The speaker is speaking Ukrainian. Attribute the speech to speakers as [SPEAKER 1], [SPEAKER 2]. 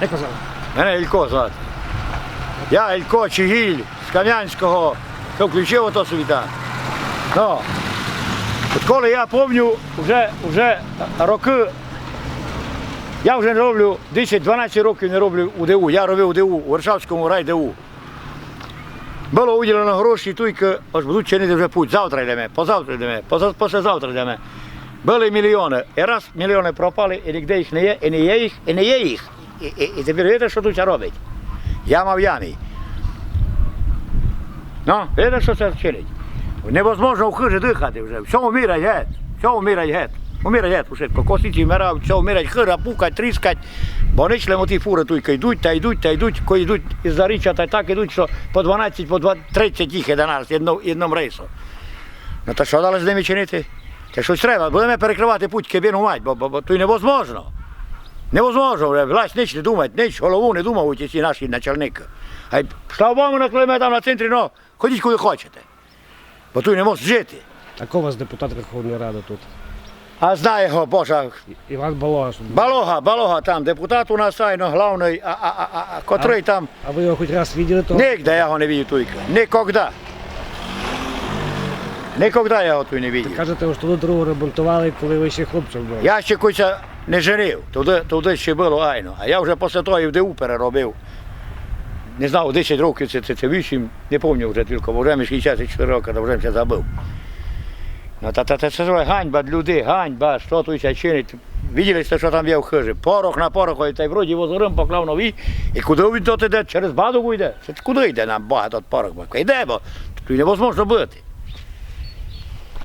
[SPEAKER 1] Вас звати?
[SPEAKER 2] Мене Ілько звати. Я Ілько Чигіль з Кам'янського. Хто включив ото собі так. Ну, от коли я пам'ятаю, вже, вже роки, я вже не роблю 10-12 років не роблю УДУ. Я робив УДУ у Варшавському райДУ. Було виділено гроші тільки, ось будуть чинити вже путь. Завтра йдемо, позавтра йдемо, послезавтра йдемо. Були мільйони. І раз мільйони пропали, і ніде їх не є, і не є їх, і не є їх. І, і, і тепер видите, що тут робить? Яма в ямі. Ну, видите, що це чинить? Невозможно в хижі дихати вже. Все вмирать геть. Все вмирать геть. Умирать геть уже. Косиці вмирають, все вмирать, хира, пукать, тріскать. Бо вони члемо ті фури тільки йдуть, та йдуть, та йдуть, коли йдуть із заріччя, та так йдуть, що по 12, по 20, 30 їх іде на раз, одному, одному рейсу. Ну то що далі з ними чинити? Та щось треба, будемо перекривати путь кабіну мать, бо, бо, бо то й невозможно. Невозможно, вже власть ніч не думає, ніч голову не думають ці наші начальники. А й штабами наклеїмо там на центрі, ну, ходіть куди хочете. Бо тут не можуть жити.
[SPEAKER 1] А кого у вас депутат Верховної Ради тут?
[SPEAKER 2] А знає його, Боже,
[SPEAKER 1] Іван Балош.
[SPEAKER 2] Балога, Балога там, депутат у нас айно, главний, а, а, а, а котрий там,
[SPEAKER 1] А ви його хоч раз бачили, то
[SPEAKER 2] нігде я його не бачив тільки, нікогда. Нікогда я його тут не бачив.
[SPEAKER 1] кажете, що тут дорогу ремонтували, коли ви ще хлопцем були.
[SPEAKER 2] Я ще куся не женив, туди, туди ще було айно. А я вже після того і в ДУ переробив. Не знав, 10 років це, це, це 8, не пам'ятаю вже тільки, бо вже мені 64 роки, вже все забув. Ну, та, та, та це ганьба людей, ганьба, що тут ся чинить. Виділи, що там є в хижі. Порох на порох, та й вроді возорим поклав новий. І куди він тут йде? Через бадугу йде. Це куди йде нам багато порох? Йде, бо тут невозможно бути.